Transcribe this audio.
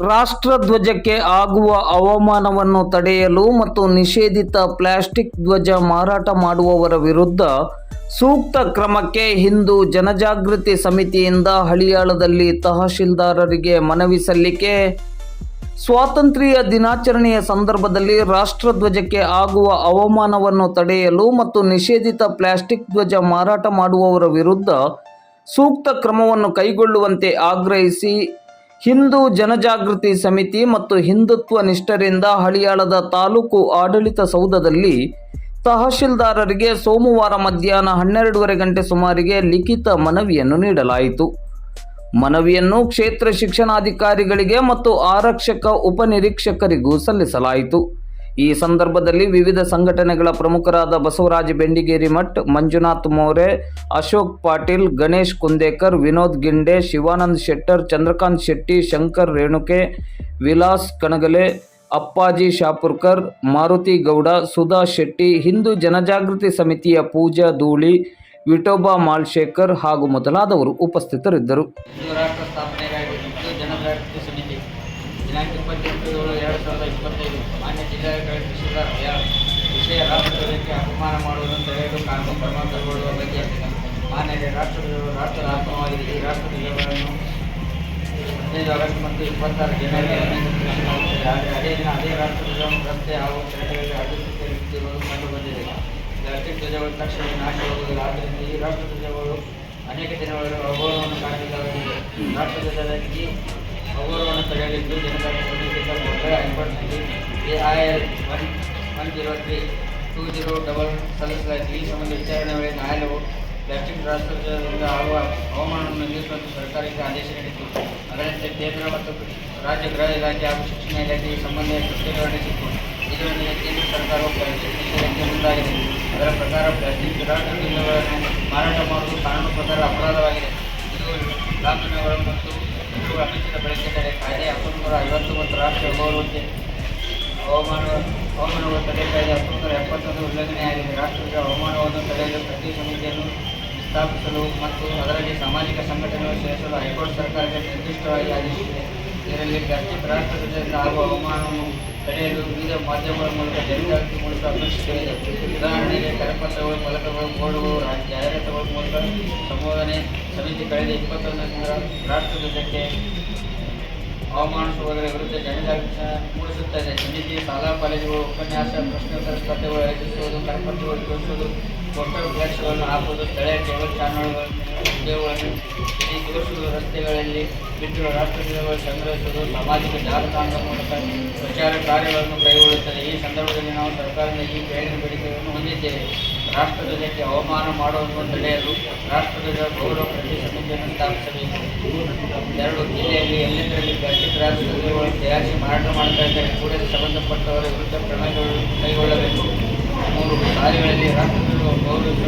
ರಾಷ್ಟ್ರಧ್ವಜಕ್ಕೆ ಆಗುವ ಅವಮಾನವನ್ನು ತಡೆಯಲು ಮತ್ತು ನಿಷೇಧಿತ ಪ್ಲಾಸ್ಟಿಕ್ ಧ್ವಜ ಮಾರಾಟ ಮಾಡುವವರ ವಿರುದ್ಧ ಸೂಕ್ತ ಕ್ರಮಕ್ಕೆ ಹಿಂದೂ ಜನಜಾಗೃತಿ ಸಮಿತಿಯಿಂದ ಹಳಿಯಾಳದಲ್ಲಿ ತಹಶೀಲ್ದಾರರಿಗೆ ಮನವಿ ಸಲ್ಲಿಕೆ. ಸ್ವಾತಂತ್ರ್ಯ ದಿನಾಚರಣೆಯ ಸಂದರ್ಭದಲ್ಲಿ ರಾಷ್ಟ್ರಧ್ವಜಕ್ಕೆ ಆಗುವ ಅವಮಾನವನ್ನು ತಡೆಯಲು ಮತ್ತು ನಿಷೇಧಿತ ಪ್ಲಾಸ್ಟಿಕ್ ಧ್ವಜ ಮಾರಾಟ ಮಾಡುವವರ ವಿರುದ್ಧ ಸೂಕ್ತ ಕ್ರಮವನ್ನು ಕೈಗೊಳ್ಳುವಂತೆ ಆಗ್ರಹಿಸಿ ಹಿಂದೂ ಜನಜಾಗೃತಿ ಸಮಿತಿ ಮತ್ತು ಹಿಂದುತ್ವ ನಿಷ್ಠರಿಂದ ಹಳಿಯಾಳದ ತಾಲೂಕು ಆಡಳಿತ ಸೌಧದಲ್ಲಿ ತಹಶೀಲ್ದಾರರಿಗೆ ಸೋಮವಾರ ಮಧ್ಯಾಹ್ನ ಹನ್ನೆರಡೂವರೆ ಗಂಟೆ ಸುಮಾರಿಗೆ ಲಿಖಿತ ಮನವಿಯನ್ನು ನೀಡಲಾಯಿತು. ಮನವಿಯನ್ನು ಕ್ಷೇತ್ರ ಶಿಕ್ಷಣಾಧಿಕಾರಿಗಳಿಗೆ ಮತ್ತು ಆರಕ್ಷಕ ಉಪನಿರೀಕ್ಷಕರಿಗೂ ಸಲ್ಲಿಸಲಾಯಿತು. ಈ ಸಂದರ್ಭದಲ್ಲಿ ವಿವಿಧ ಸಂಘಟನೆಗಳ ಪ್ರಮುಖರಾದ ಬಸವರಾಜ ಬೆಂಡಿಗೇರಿ ಮಠ್, ಮಂಜುನಾಥ್ ಮೋರೆ, ಅಶೋಕ್ ಪಾಟೀಲ್, ಗಣೇಶ್ ಕುಂದೇಕರ್, ವಿನೋದ್ ಗಿಂಡೆ, ಶಿವಾನಂದ್ ಶೆಟ್ಟರ್, ಚಂದ್ರಕಾಂತ್ ಶೆಟ್ಟಿ, ಶಂಕರ್ ರೇಣುಕೆ, ವಿಲಾಸ್ ಕಣಗಲೆ, ಅಪ್ಪಾಜಿ ಶಾಪುರ್ಕರ್, ಮಾರುತಿ ಗೌಡ, ಸುಧಾ ಶೆಟ್ಟಿ, ಹಿಂದೂ ಜನಜಾಗೃತಿ ಸಮಿತಿಯ ಪೂಜಾ ಧೂಳಿ, ವಿಠೋಬಾ ಮಾಲ್ಶೇಖರ್ ಹಾಗೂ ಮೊದಲಾದವರು ಉಪಸ್ಥಿತರಿದ್ದರು. ಜನಜಾಗೃತಿ ಸಮಿತಿ ಇಪ್ಪತ್ತೆಂಟು ಮಾನ್ಯ ವಿಷಯ ರಾಷ್ಟ್ರಧ್ವಜಕ್ಕೆ ಮಾಡುವುದು ಅಂತ ಹೇಳಿ ಕಾನೂನು ಕ್ರಮ ಕೈಗೊಳ್ಳುವ ಬಗ್ಗೆ ಮಾನ್ಯ ರಾಷ್ಟ್ರ ರಾಷ್ಟ್ರ ಆತ್ಮವಾಗಿದೆ. ರಾಷ್ಟ್ರ ರಾಷ್ಟ್ರಧ್ವಜಗಳನ್ನು ಹದಿನೈದು ಆಗಸ್ಟ್ ಮತ್ತು ಇಪ್ಪತ್ತಾರು ಜನವರಿ ಆದರೆ ಅದೇ ದಿನ ಅದೇ ರಾಷ್ಟ್ರಧ್ವಜವನ್ನು ರಸ್ತೆ ಹಾಗೂ ಕೆರೆಗಳಲ್ಲಿ ಅಡ್ಡಿಸುತ್ತಿರುವುದು ಕಂಡುಬಂದಿದೆ ಪ್ಲಾಸ್ಟಿಕ್ ಧ್ವಜಗಳು ತಕ್ಷಣ ನಾಶವಾಗುವುದಿಲ್ಲ ಆದ್ದರಿಂದ ಈ ರಾಷ್ಟ್ರ ಧ್ವಜಗಳು ಅನೇಕ ದಿನಗಳಲ್ಲಿ ಅಗೌರವವನ್ನು ಕಾಣಬೇಕಾಗುತ್ತದೆ. ರಾಷ್ಟ್ರ ಧ್ವಜದಲ್ಲಿ ಅಗೌರವವನ್ನು ತಡೆಯಲಿದ್ದು ಜನತಾ ಏರ್ಪಡಿಸಿದ್ದು A I L one one zero three two zero double ಸಲ್ಲಿಸಲಾಯಿತು ಈ ಸಂಬಂಧ ವಿಚಾರಣೆ ವೇಳೆ ನ್ಯಾಯಾಲಯವು ಪ್ಲಾಸ್ಟಿಕ್ ರಾಷ್ಟ್ರದಿಂದ ಆಗುವ ಹವಾಮಾನವನ್ನು ನಿಲ್ಲಿಸುವಂತೆ ಸರ್ಕಾರಕ್ಕೆ ಆದೇಶ ನೀಡಿತು ಅದರಂತೆ ಕೇಂದ್ರ ಮತ್ತು ರಾಜ್ಯ ಗೃಹ ಇಲಾಖೆ ಹಾಗೂ ಶಿಕ್ಷಣ ಇಲಾಖೆ ಈ ಸಂಬಂಧ ಕೃತ್ಯ ನಡೆಸಿತ್ತು. ಇದರೊಂದಿಗೆ ಕೇಂದ್ರ ಸರ್ಕಾರವು ಪ್ಲಾಸ್ಟಿಕ್ ನಿಷೇಧಕ್ಕೆ ಮುಂದಾಗಿದೆ. ಅದರ ಪ್ರಕಾರ ಪ್ಲಾಸ್ಟಿಕ್ ಗಿಡಗಳನ್ನು ಮಾರಾಟ ಮಾಡುವುದು ಕಾನೂನು ಪ್ರಕಾರ ಅಪರಾಧವಾಗಿದೆ. ಇದು ಲಾಕ್ಡೌನ್ಗಳು ಮತ್ತು ಅನುಚಿತ ಬಳಕೆದರೆ ಕಾಯ್ದೆ ಹತ್ತೊಂಬತ್ತು ನೂರ ಐವತ್ತು ಮತ್ತು ರಾಷ್ಟ್ರ ಗೌರವಕ್ಕೆ ಹವಾಮಾನ ಹವಾಮಾನಗಳು ತಡೆ ಕಾಯ್ದೆ ಹತ್ತೊಂಬತ್ತು ಎಪ್ಪತ್ತೊಂದು ಉಲ್ಲಂಘನೆಯಾಗಿದೆ. ರಾಷ್ಟ್ರದ ಹವಾಮಾನವನ್ನು ತಡೆಯಲು ಪ್ರತಿ ಸಮಿತಿಯನ್ನು ಸ್ಥಾಪಿಸಲು ಮತ್ತು ಅದರಲ್ಲಿ ಸಾಮಾಜಿಕ ಸಂಘಟನೆಗಳು ಸೇರಿಸಲು ಹೈಕೋರ್ಟ್ ಸರ್ಕಾರಕ್ಕೆ ನಿರ್ದಿಷ್ಟವಾಗಿ ಆದೇಶಿಸಿದೆ. ಇದರಲ್ಲಿ ಪ್ಲಾಸ್ಟಿಕ್ ರಾಷ್ಟ್ರದಿಂದ ಆಗುವ ಹವಾಮಾನವನ್ನು ತಡೆಯಲು ವಿವಿಧ ಮಾಧ್ಯಮಗಳ ಮೂಲಕ ಜನಜಾಗೃತಿ ಮೂಲಕ ಅಪೇಕ್ಷಿಸಲಿದೆ ಉದಾಹರಣೆಗೆ ಕರಪತ್ರಗಳು ಫಲಕಗಳು ಬೋರ್ಡುಗಳು ಜಾಹೀರಾತುಗಳ ಮೂಲಕ ಸಂಬೋಧನೆ ಸಮಿತಿ ಕಳೆದ ಇಪ್ಪತ್ತೊಂದರಿಂದ ರಾಷ್ಟ್ರಧ್ವಜಕ್ಕೆ ಅವಮಾನಿಸುವುದರ ವಿರುದ್ಧ ಜನಜಾಗೃತಿ ಮೂಡಿಸುತ್ತದೆ ಸಮಿತಿ ಶಾಲಾ ಕಾಲೇಜುಗಳು, ಉಪನ್ಯಾಸ, ಪ್ರಶ್ನೋತ್ತರ ಸ್ಪರ್ಧೆಗಳು ಆಯೋಜಿಸುವುದು, ಕರಪತ್ರಗಳು ತೋರಿಸುವುದು ಪೋಸ್ಟರ್ ಫ್ಲೆಕ್ಸ್ಗಳನ್ನು ಹಾಕುವುದು, ಸ್ಥಳೀಯ ಟೇಬಲ್ ಚಾನಲ್ಗಳನ್ನು ರೇಡಿಯೋಗಳನ್ನು ತೋರಿಸುವುದು ರಸ್ತೆಗಳಲ್ಲಿ ಬಿಟ್ಟು ರಾಷ್ಟ್ರಧ್ವಜಗಳು ಸಂಗ್ರಹಿಸುವುದು ಸಾಮಾಜಿಕ ಜಾಲತಾಣದ ಮೂಲಕ ಪ್ರಚಾರ ಕಾರ್ಯಗಳನ್ನು ಕೈಗೊಳ್ಳುತ್ತದೆ. ಈ ಸಂದರ್ಭದಲ್ಲಿ ನಾವು ಸರ್ಕಾರದಿಂದ ಈ ಬೇಡಿನ ಬೇಡಿಕೆಗಳನ್ನು ಹೊಂದಿದ್ದೇವೆ. ರಾಷ್ಟ್ರಧ್ವಜಕ್ಕೆ ಅವಮಾನ ಮಾಡುವುದನ್ನು ತಡೆಯಲು ರಾಷ್ಟ್ರಧ್ವಜ ಗೌರವ ಪ್ರತಿ ಸಮಿತಿಯನ್ನು ಸ್ಥಾಪಿಸಬೇಕು. ಎರಡು ಜಿಲ್ಲೆಯಲ್ಲಿ ಎಲ್ಲೆಂದರಲ್ಲಿ ಪ್ಲಾಸ್ಟಿಕ್ ತಯಾರಿಸಿ ಮಾರಾಟ ಮಾಡ್ತಾ ಇದ್ದಾರೆ. ಕೂಡಲೇ ಸಂಬಂಧಪಟ್ಟವರ ವಿರುದ್ಧ ಕ್ರಮಗಳು ಕೈಗೊಳ್ಳಬೇಕು. ಮೂರು ಸಾರಿಗಳಲ್ಲಿ ರಾಷ್ಟ್ರಧ್ವಜ ಗೌರವಿಸುವ